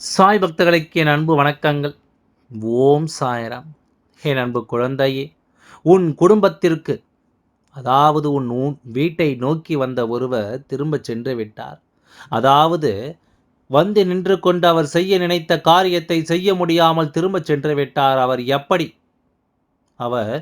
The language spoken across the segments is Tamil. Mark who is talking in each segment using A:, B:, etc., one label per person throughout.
A: சாய் பக்தர்களுக்கு என் அன்பு வணக்கங்கள். ஓம் சாயராம். என் அன்பு குழந்தையே உன் குடும்பத்திற்கு அதாவது உன் உன் வீட்டை நோக்கி வந்த ஒருவர் திரும்ப சென்று விட்டார். அதாவது வந்து நின்று கொண்டு அவர் செய்ய நினைத்த காரியத்தை செய்ய முடியாமல் திரும்ப சென்று விட்டார். அவர் எப்படி அவர்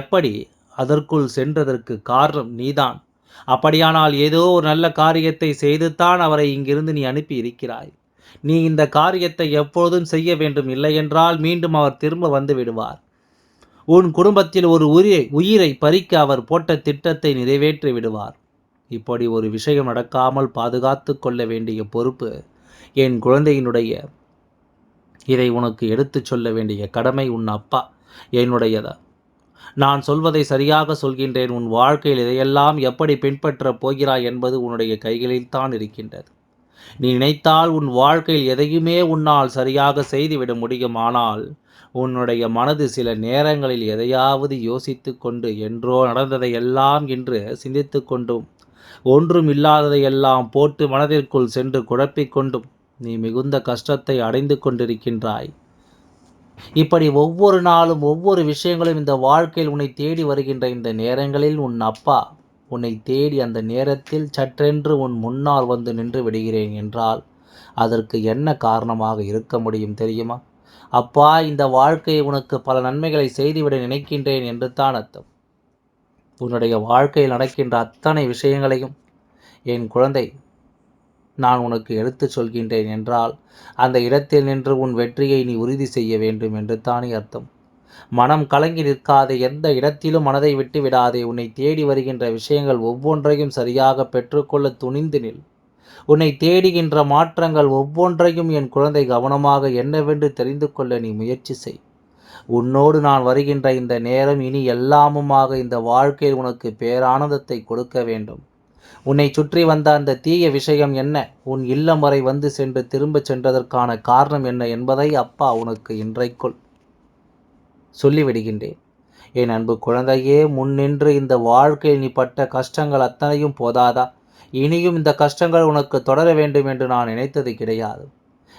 A: எப்படி அதற்குள் சென்றதற்கு காரணம் நீதான். அப்படியானால் ஏதோ ஒரு நல்ல காரியத்தை செய்துத்தான் அவரை இங்கிருந்து நீ அனுப்பி இருக்கிறாய் நீ இந்த காரியத்தை எப்பொழுதும் செய்ய வேண்டும் இல்லையென்றால் மீண்டும் அவர் திரும்ப வந்து விடுவார். உன் குடும்பத்தில் ஒரு உயிரை உயிரை பறிக்க அவர் போட்ட திட்டத்தை நிறைவேற்றி விடுவார். இப்படி ஒரு விஷயம் நடக்காமல் பாதுகாத்து கொள்ள வேண்டிய பொறுப்பு என் குழந்தையினுடைய. இதை உனக்கு எடுத்துச் சொல்ல வேண்டிய கடமை உன் அப்பா என்னுடையதா? நான் சொல்வதை சரியாக சொல்கின்றேன். உன் வாழ்க்கையில் இதையெல்லாம் எப்படி பின்பற்றப் போகிறாய் என்பது உன்னுடைய கைகளில் தான் இருக்கின்றது. நீ நினைத்தால் உன் வாழ்க்கையில் எதையுமே உன்னால் சரியாக செய்துவிட முடியும் ஆனால் உன்னுடைய மனது சில நேரங்களில் எதையாவது யோசித்து கொண்டு என்றோ நடந்ததையெல்லாம் என்று சிந்தித்து கொண்டும் ஒன்றும் இல்லாததையெல்லாம் போட்டு மனதிற்குள் சென்று குழப்பிக்கொண்டும் நீ மிகுந்த கஷ்டத்தை அடைந்து கொண்டிருக்கின்றாய். இப்படி ஒவ்வொரு நாளும் ஒவ்வொரு விஷயங்களும் இந்த வாழ்க்கையில் உன்னை தேடி வருகின்ற இந்த நேரங்களில் உன் அப்பா உன்னை தேடி அந்த நேரத்தில் சற்றென்று உன் முன்னால் வந்து நின்று விடுகிறேன் என்றால் அதற்கு என்ன காரணமாக இருக்க முடியும் தெரியுமா? அப்பா இந்த வாழ்க்கை உனக்கு பல நன்மைகளை செய்துவிட நினைக்கின்றேன் என்று தான் அர்த்தம். உன்னுடைய வாழ்க்கையில் நடக்கின்ற அத்தனை விஷயங்களையும் என் குழந்தை நான் உனக்கு எடுத்துச் சொல்கின்றேன் என்றால் அந்த இடத்தில் நின்று உன் வெற்றியை நீ உறுதி செய்ய வேண்டும் என்று தானே அர்த்தம். மனம் கலங்கி நிற்காதே எந்த இடத்திலும் மனதை விட்டு விடாதே. உன்னை தேடி வருகின்ற விஷயங்கள் ஒவ்வொன்றையும் சரியாக பெற்றுக்கொள்ள துணிந்து நில். உன்னை தேடுகின்ற மாற்றங்கள் ஒவ்வொன்றையும் என் குழந்தை கவனமாக என்னவென்று தெரிந்து கொள்ள நீ முயற்சி செய். உன்னோடு நான் வருகின்ற இந்த நேரம் இனி எல்லாமுமாக இந்த வாழ்க்கையில் உனக்கு பேரானந்தத்தை கொடுக்க வேண்டும். உன்னை சுற்றி வந்த அந்த தீய விஷயம் என்ன? உன் இல்லம் வரை வந்து சென்று திரும்பச் சென்றதற்கான காரணம் என்ன என்பதை அப்பா உனக்கு இன்றைக்குள் சொல்லிவிடுகின்றேன். என் அன்பு குழந்தையே முன்னின்று இந்த வாழ்க்கையில் நீ பட்ட கஷ்டங்கள் அத்தனையும் போதாதா? இனியும் இந்த கஷ்டங்கள் உனக்கு தொடர வேண்டும் என்று நான் நினைத்தது கிடையாது.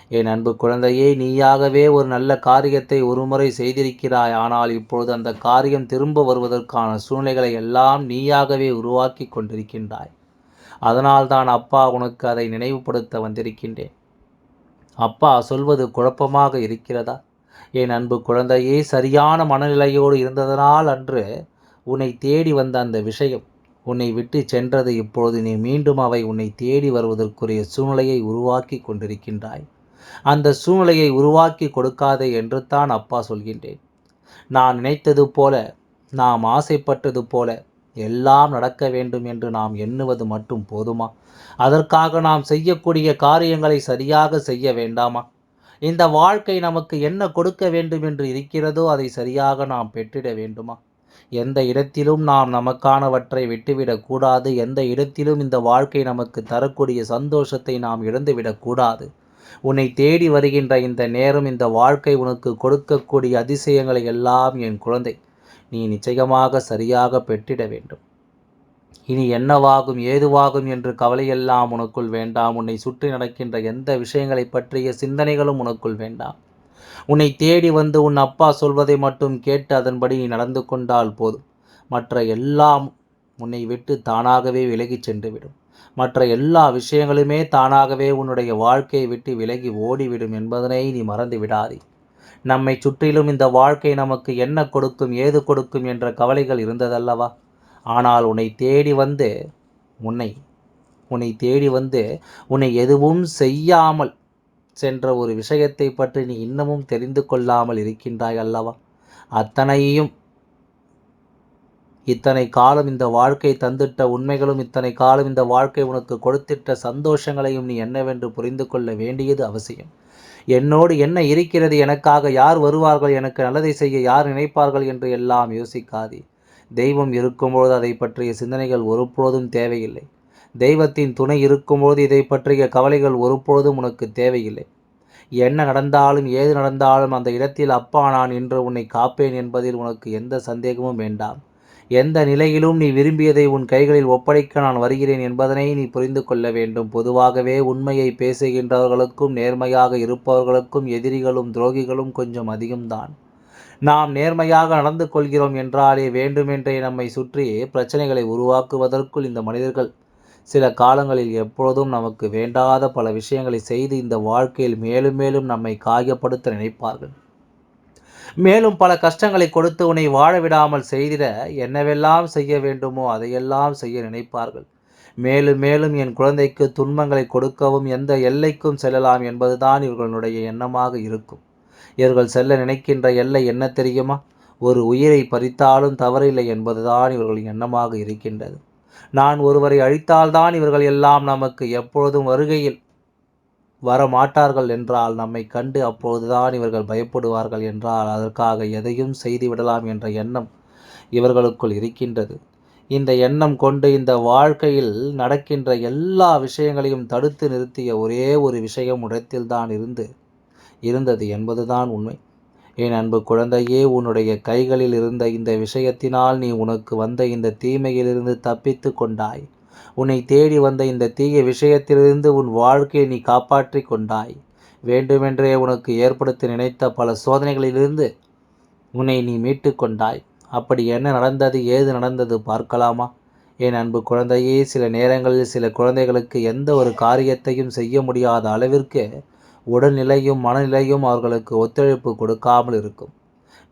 A: என் அன்பு குழந்தையே நீயாகவே ஒரு நல்ல காரியத்தை ஒருமுறை செய்திருக்கிறாய். ஆனால் இப்பொழுது அந்த காரியம் திரும்ப வருவதற்கான சூழ்நிலைகளை எல்லாம் நீயாகவே உருவாக்கி கொண்டிருக்கின்றாய். அதனால்தான் அப்பா உனக்கு அதை நினைவுபடுத்த வந்திருக்கின்றேன். அப்பா சொல்வது குழப்பமாக இருக்கிறதா? என் அன்பு குழந்தையே சரியான மனநிலையோடு இருந்ததனால் அன்று உன்னை தேடி வந்த அந்த விஷயம் உன்னை விட்டு சென்றது இப்பொழுது நீ மீண்டும் அவை உன்னை தேடி வருவதற்குரிய சூழ்நிலையை உருவாக்கி கொண்டிருக்கின்றாய். அந்த சூழ்நிலையை உருவாக்கி கொடுக்காதே என்று தான் அப்பா சொல்கின்றேன். நான் நினைத்தது போல நாம் ஆசைப்பட்டது போல எல்லாம் நடக்க வேண்டும் என்று நாம் எண்ணுவது மட்டும் போதுமா? அதற்காக நாம் செய்யக்கூடிய காரியங்களை சரியாக செய்ய வேண்டாமா? இந்த வாழ்க்கை நமக்கு என்ன கொடுக்க வேண்டும் என்று இருக்கிறதோ அதை சரியாக நாம் பெற்றிட வேண்டுமா? எந்த இடத்திலும் நாம் நமக்கானவற்றை விட்டுவிடக்கூடாது எந்த இடத்திலும் இந்த வாழ்க்கை நமக்கு தரக்கூடிய சந்தோஷத்தை நாம் இழந்துவிடக்கூடாது உன்னை தேடி வருகின்ற இந்த நேரம் இந்த வாழ்க்கை உனக்கு கொடுக்கக்கூடிய அதிசயங்களை எல்லாம் என் குழந்தை நீ நிச்சயமாக சரியாக பெற்றிட வேண்டும். இனி என்னவாகும் ஏதுவாகும் என்று கவலையெல்லாம் உனக்குள் வேண்டாம். உன்னை சுற்றி நடக்கின்ற எந்த விஷயங்களை பற்றிய சிந்தனைகளும் உனக்குள் வேண்டாம். உன்னை தேடி வந்து உன் அப்பா சொல்வதை மட்டும் கேட்டு அதன்படி நீ நடந்து கொண்டால் போதும். மற்ற எல்லாம் உன்னை விட்டு தானாகவே விலகிச் சென்றுவிடும். மற்ற எல்லா விஷயங்களுமே தானாகவே உன்னுடைய வாழ்க்கையை விட்டு விலகி ஓடிவிடும் என்பதனை நீ மறந்து விடாதே. நம்மை சுற்றிலும் இந்த வாழ்க்கை நமக்கு என்ன கொடுக்கும் ஏது கொடுக்கும் என்ற கவலைகள் இருந்ததல்லவா? ஆனால் உன்னை தேடி வந்து உன்னை உன்னை தேடி வந்து உன்னை எதுவும் செய்யாமல் சென்ற ஒரு விஷயத்தை பற்றி நீ இன்னமும் தெரிந்து கொள்ளாமல் இருக்கின்றாய் அல்லவா? அத்தனையும் இத்தனை காலம் இந்த வாழ்க்கை தந்திட்ட உண்மைகளும் இத்தனை காலம் இந்த வாழ்க்கை உனக்கு கொடுத்திட்ட சந்தோஷங்களையும் நீ என்னவென்று புரிந்து கொள்ள வேண்டியது அவசியம். என்னோடு என்ன இருக்கிறது? எனக்காக யார் வருவார்கள்? எனக்கு நல்லதை செய்ய யார் நினைப்பார்கள்? என்று எல்லாம் யோசிக்காதே. தெய்வம் இருக்கும்பொழுது அதை பற்றிய சிந்தனைகள் ஒருபொழுதும் தேவையில்லை. தெய்வத்தின் துணை இருக்கும்போது இதை பற்றிய கவலைகள் ஒருபொழுதும் உனக்கு தேவையில்லை. என்ன நடந்தாலும் ஏது நடந்தாலும் அந்த இடத்தில் அப்பா நான் இன்று உன்னை காப்பேன் என்பதில் உனக்கு எந்த சந்தேகமும் வேண்டாம். எந்த நிலையிலும் நீ விரும்பியதை உன் கைகளில் ஒப்படைக்க நான் வருகிறேன் என்பதனை நீ புரிந்து கொள்ள வேண்டும். பொதுவாகவே உண்மையை பேசுகின்றவர்களுக்கும் நேர்மையாக இருப்பவர்களுக்கும் எதிரிகளும் துரோகிகளும் கொஞ்சம் அதிகம்தான். நாம் நேர்மையாக நடந்து கொள்கிறோம் என்றாலே வேண்டுமென்றே நம்மை சுற்றி பிரச்சனைகளை உருவாக்குவதற்குள் இந்த மனிதர்கள். சில காலங்களில் எப்பொழுதும் நமக்கு வேண்டாத பல விஷயங்களை செய்து இந்த வாழ்க்கையில் மேலும் மேலும் நம்மை காயப்படுத்த நினைப்பார்கள். மேலும் பல கஷ்டங்களை கொடுத்து உன்னை வாழ விடாமல் செய்திட என்னவெல்லாம் செய்ய வேண்டுமோ அதையெல்லாம் செய்ய நினைப்பார்கள். மேலும் மேலும் என் குழந்தைக்கு துன்பங்களை கொடுக்கவும் எந்த எல்லைக்கும் செல்லலாம் என்பதுதான் இவர்களுடைய எண்ணமாக இருக்கும். இவர்கள் செல்ல நினைக்கின்ற எல்லை என்ன தெரியுமா? ஒரு உயிரை பறித்தாலும் தவறில்லை என்பதுதான் இவர்களின் எண்ணமாக இருக்கின்றது. நான் ஒருவரை அழித்தால்தான் இவர்கள் எல்லாம் நமக்கு எப்பொழுதும் வருகையில் வர மாட்டார்கள் என்றால் நம்மை கண்டு அப்பொழுதுதான் இவர்கள் பயப்படுவார்கள் என்றால் அதற்காக எதையும் செய்து விடலாம் என்ற எண்ணம் இவர்களுக்குள் இருக்கின்றது. இந்த எண்ணம் கொண்டு இந்த வாழ்க்கையில் நடக்கின்ற எல்லா விஷயங்களையும் தடுத்து நிறுத்திய ஒரே ஒரு விஷயம் இடத்தில்தான் இருந்து இருந்தது என்பதுதான் உண்மை. என் அன்பு குழந்தையே உன்னுடைய கைகளில் இருந்த இந்த விஷயத்தினால் நீ உனக்கு வந்த இந்த தீமையிலிருந்து தப்பித்து கொண்டாய். உன்னை தேடி வந்த இந்த தீய விஷயத்திலிருந்து உன் வாழ்க்கையை நீ காப்பாற்றி கொண்டாய். வேண்டுமென்றே உனக்கு ஏற்படுத்த நினைத்த பல சோதனைகளிலிருந்து உன்னை நீ மீட்டு கொண்டாய். அப்படி என்ன நடந்தது ஏது நடந்தது பார்க்கலாமா? என் அன்பு குழந்தையே சில நேரங்களில் சில குழந்தைகளுக்கு எந்த ஒரு காரியத்தையும் செய்ய முடியாத அளவிற்கு உடல்நிலையும் மனநிலையும் அவர்களுக்கு ஒத்துழைப்பு கொடுக்காமல் இருக்கும்.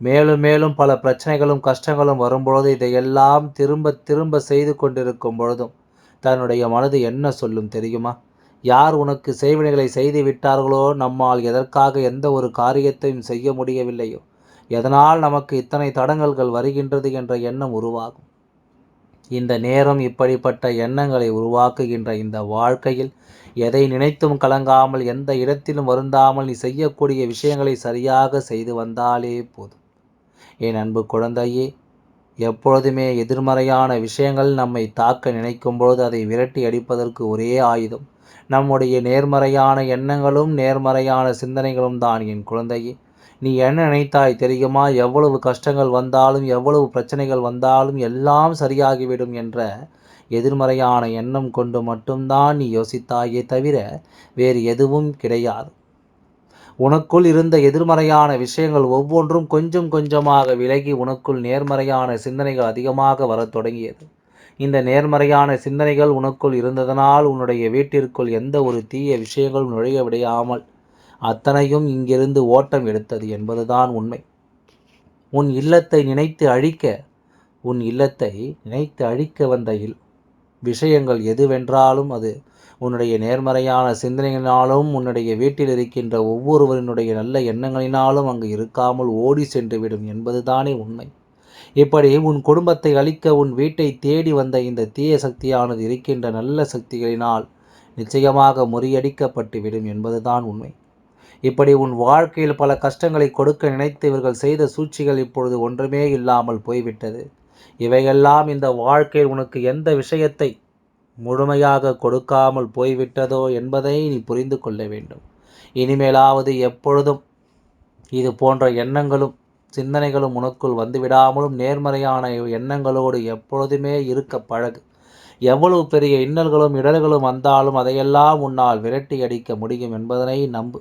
A: மேலும் மேலும் பல பிரச்சனைகளும் கஷ்டங்களும் வரும்பொழுது இதையெல்லாம் திரும்ப திரும்ப செய்து கொண்டிருக்கும் பொழுதும் தன்னுடைய மனது என்ன சொல்லும் தெரியுமா? யார் உனக்கு செய்வினைகளை செய்து விட்டார்களோ? நம்மால் எதற்காக எந்த ஒரு காரியத்தையும் செய்ய முடியவில்லையோ? எதனால் நமக்கு இத்தனை தடங்கல்கள் வருகின்றது என்ற எண்ணம் உருவாகும். இந்த நேரம் இப்படிப்பட்ட எண்ணங்களை உருவாக்குகின்ற இந்த வாழ்க்கையில் எதை நினைத்தும் கலங்காமல் எந்த இடத்திலும் வருந்தாமல் நீ செய்யக்கூடிய விஷயங்களை சரியாக செய்து வந்தாலே போதும். என் அன்பு குழந்தையே எப்பொழுதுமே எதிர்மறையான விஷயங்கள் நம்மை தாக்க நினைக்கும் பொழுது அதை விரட்டி அடிப்பதற்கு ஒரே ஆயுதம். நம்முடைய நேர்மறையான எண்ணங்களும் நேர்மறையான சிந்தனைகளும் தான் என் குழந்தையே. நீ என்ன நினைத்தாய் தெரியுமா? எவ்வளவு கஷ்டங்கள் வந்தாலும் எவ்வளவு பிரச்சனைகள் வந்தாலும் எல்லாம் சரியாகிவிடும் என்ற எதிர்மறையான எண்ணம் கொண்டு மட்டும்தான் நீ யோசித்தாயே தவிர வேறு எதுவும் கிடையாது. உனக்குள் இருந்த எதிர்மறையான விஷயங்கள் ஒவ்வொன்றும் கொஞ்சம் கொஞ்சமாக விலகி உனக்குள் நேர்மறையான சிந்தனைகள் அதிகமாக வரத் தொடங்கியது. இந்த நேர்மறையான சிந்தனைகள் உனக்குள் இருந்ததனால் உன்னுடைய வீட்டிற்குள் எந்த ஒரு தீய விஷயங்களும் நுழைய விடையாமல் அத்தனையும் இங்கிருந்து ஓட்டம் எடுத்தது என்பதுதான் உண்மை. உன் இல்லத்தை நினைத்து அழிக்க உன் இல்லத்தை நினைத்து அழிக்க வந்த இல் விஷயங்கள் எதுவென்றாலும் அது உன்னுடைய நேர்மறையான சிந்தனைகளினாலும் உன்னுடைய வீட்டில் இருக்கின்ற ஒவ்வொருவரினுடைய நல்ல எண்ணங்களினாலும் அங்கு இருக்காமல் ஓடி சென்றுவிடும் என்பதுதானே உண்மை. இப்படி உன் குடும்பத்தை அழிக்க உன் வீட்டை தேடி வந்த இந்த தீய சக்தியானது இருக்கின்ற நல்ல சக்திகளினால் நிச்சயமாக முறியடிக்கப்பட்டு விடும் என்பதுதான் உண்மை. இப்படி உன் வாழ்க்கையில் பல கஷ்டங்களை கொடுக்க நினைத்து இவர்கள் செய்த சூழ்ச்சிகள் இப்பொழுது ஒன்றுமே இல்லாமல் போய்விட்டது. இவையெல்லாம் இந்த வாழ்க்கையில் உனக்கு எந்த விஷயத்தை முழுமையாக கொடுக்காமல் போய்விட்டதோ என்பதை நீ புரிந்து கொள்ள வேண்டும். இனிமேலாவது எப்பொழுதும் இது போன்ற எண்ணங்களும் சிந்தனைகளும் உனக்குள் வந்துவிடாமலும் நேர்மறையான எண்ணங்களோடு எப்பொழுதுமே இருக்க பழகு. எவ்வளவு பெரிய இன்னல்களும் இடர்களும் வந்தாலும் அதையெல்லாம் உன்னால் விரட்டி அடிக்க முடியும் என்பதனை நம்பு.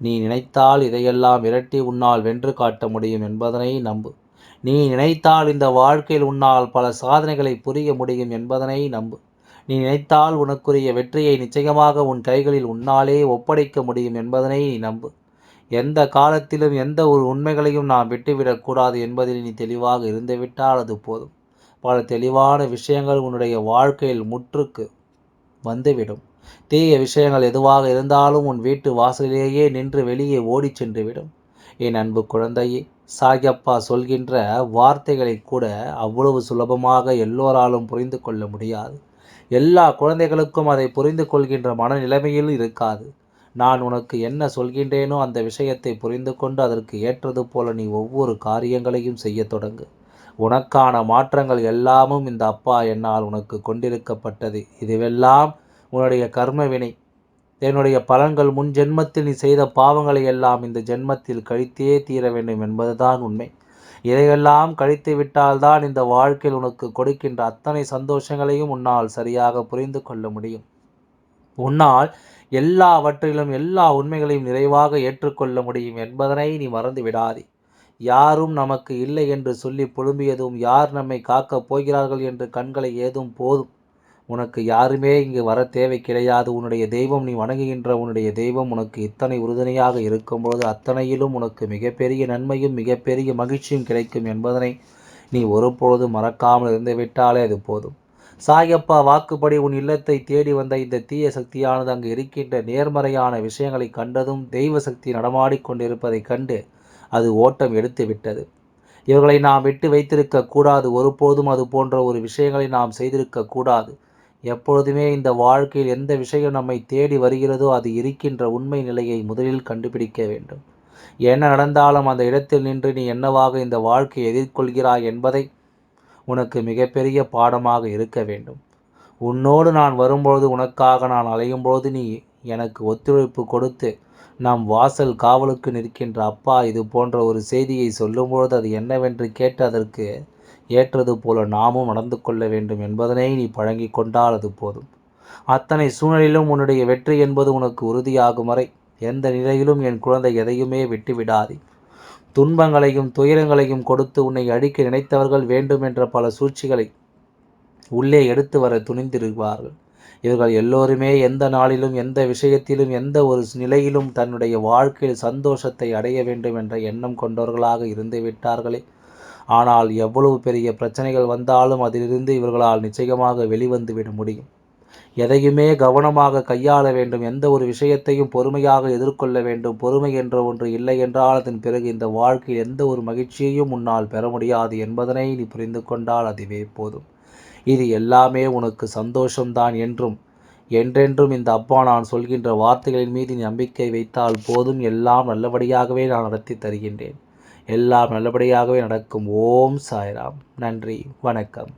A: நீ நினைத்தால் இதையெல்லாம் விரட்டி உன்னால் வென்று காட்ட முடியும் என்பதனை நம்பு. நீ நினைத்தால் இந்த வாழ்க்கையில் உன்னால் பல சாதனைகளை புரிய முடியும் என்பதனை நம்பு. நீ நினைத்தால் உனக்குரிய வெற்றியை நிச்சயமாக உன் கைகளில் உன்னாலே ஒப்படைக்க முடியும் என்பதனை நீ நம்பு. எந்த காலத்திலும் எந்த ஒரு உண்மைகளையும் நாம் விட்டுவிடக்கூடாது என்பதில் நீ தெளிவாக இருந்துவிட்டால் அது போதும். பல தெளிவான விஷயங்கள் உன்னுடைய வாழ்க்கையில் முற்றுக்கு வந்துவிடும். தீய விஷயங்கள் எதுவாக இருந்தாலும் உன் வீட்டு வாசலிலேயே நின்று வெளியே ஓடிச் சென்றுவிடும். என் அன்பு குழந்தையே சாயப்பா சொல்கின்ற வார்த்தைகளை கூட அவ்வளவு சுலபமாக எல்லோராலும் புரிந்து கொள்ள முடியாது. எல்லா குழந்தைகளுக்கும் அதை புரிந்து கொள்கின்ற மனநிலைமையில் இருக்காது. நான் உனக்கு என்ன சொல்கின்றேனோ அந்த விஷயத்தை புரிந்து கொண்டு அதற்கு ஏற்றது போல நீ ஒவ்வொரு காரியங்களையும் செய்ய தொடங்கு. உனக்கான மாற்றங்கள் எல்லாமும் இந்த அப்பா என்னால் உனக்கு கொண்டிருக்கப்பட்டது. இதுவெல்லாம் உன்னுடைய கர்மவினை என்னுடைய பலன்கள் முன் ஜென்மத்தில் நீ செய்த பாவங்களை எல்லாம் இந்த ஜென்மத்தில் கழித்தே தீர வேண்டும் என்பதுதான் உண்மை. இதையெல்லாம் கழித்து விட்டால்தான் இந்த வாழ்க்கையில் உனக்கு கொடுக்கின்ற அத்தனை சந்தோஷங்களையும் உன்னால் சரியாக புரிந்து கொள்ள முடியும். உன்னால் எல்லாவற்றிலும் எல்லா உண்மைகளையும் நிறைவாக ஏற்றுக்கொள்ள முடியும் என்பதனை நீ மறந்து விடாதே. யாரும் நமக்கு இல்லை என்று சொல்லி புழும்பியதும் யார் நம்மை காக்கப் போகிறார்கள் என்று கண்களை ஏதும் போதும். உனக்கு யாருமே இங்கு வர தேவை கிடையாது. உன்னுடைய தெய்வம் நீ வணங்குகின்ற உன்னுடைய தெய்வம் உனக்கு இத்தனை உறுதுணையாக இருக்கும்போது அத்தனையிலும் உனக்கு மிகப்பெரிய நன்மையும் மிகப்பெரிய மகிழ்ச்சியும் கிடைக்கும் என்பதனை நீ ஒருபொழுது மறக்காமல் இருந்து விட்டாலே அது போதும். சாயப்பா வாக்குப்படி உன் இல்லத்தை தேடி வந்த இந்த தீய சக்தியானது அங்கு இருக்கின்ற நேர்மறையான விஷயங்களை கண்டதும் தெய்வ சக்தி நடமாடிக்கொண்டிருப்பதைக் கண்டு அது ஓட்டம் எடுத்து விட்டது. இவர்களை நாம் விட்டு வைத்திருக்க கூடாது. ஒருபோதும் அது போன்ற ஒரு விஷயங்களை நாம் செய்திருக்க கூடாது. எப்பொழுதுமே இந்த வாழ்க்கையில் எந்த விஷயம் நம்மை தேடி வருகிறதோ அது இருக்கின்ற உண்மை நிலையை முதலில் கண்டுபிடிக்க வேண்டும். என்ன நடந்தாலும் அந்த இடத்தில் நின்று நீ என்னவாக இந்த வாழ்க்கையை எதிர்கொள்கிறாய் என்பதை உனக்கு மிகப்பெரிய பாடமாக இருக்க வேண்டும். உன்னோடு நான் வரும்பொழுது உனக்காக நான் அலையும்பொழுது நீ எனக்கு ஒத்துழைப்பு கொடுத்து நாம் வாசல் காவலுக்கு நிற்கின்ற அப்பா இது போன்ற ஒரு செய்தியை சொல்லும்பொழுது அது என்னவென்று கேட்டு அதற்கு ஏற்றது போல நாமும் நடந்து கொள்ள வேண்டும் என்பதனை நீ பழங்கி கொண்டால் அது போதும். அத்தனை சூழ்நிலையிலும் உன்னுடைய வெற்றி என்பது உனக்கு உறுதியாகும் வரை எந்த நிலையிலும் என் குழந்தை எதையுமே விட்டுவிடாதே. துன்பங்களையும் துயரங்களையும் கொடுத்து உன்னை அழிக்க நினைத்தவர்கள் வேண்டும் என்ற பல சூழ்ச்சிகளை உள்ளே எடுத்து வர துணிந்திருப்பார்கள் இவர்கள் எல்லோருமே எந்த நாளிலும் எந்த விஷயத்திலும் எந்த ஒரு நிலையிலும் தன்னுடைய வாழ்க்கையில் சந்தோஷத்தை அடைய வேண்டும் என்ற எண்ணம் கொண்டவர்களாக இருந்து விட்டார்களே ஆனால் எவ்வளவு பெரிய பிரச்சனைகள் வந்தாலும் அதிலிருந்து இவர்களால் நிச்சயமாக வெளிவந்துவிட முடியும். எதையுமே கவனமாக கையாள வேண்டும். எந்த ஒரு விஷயத்தையும் பொறுமையாக எதிர்கொள்ள வேண்டும். பொறுமை என்ற ஒன்று இல்லை என்றால் அதன் பிறகு இந்த வாழ்க்கையில் எந்த ஒரு மகிழ்ச்சியையும் உன்னால் பெற முடியாது என்பதனை நீ புரிந்து கொண்டால் அதுவே போதும். இது எல்லாமே உனக்கு சந்தோஷம்தான் என்றும் என்றென்றும் இந்த அப்பா நான் சொல்கின்ற வார்த்தைகளின் மீது நம்பிக்கை வைத்தால் போதும். எல்லாம் நல்லபடியாகவே நான் நடத்தி தருகின்றேன். எல்லாம் நல்லபடியாகவே நடக்கும். ஓம் சாய்ராம். நன்றி. வணக்கம்.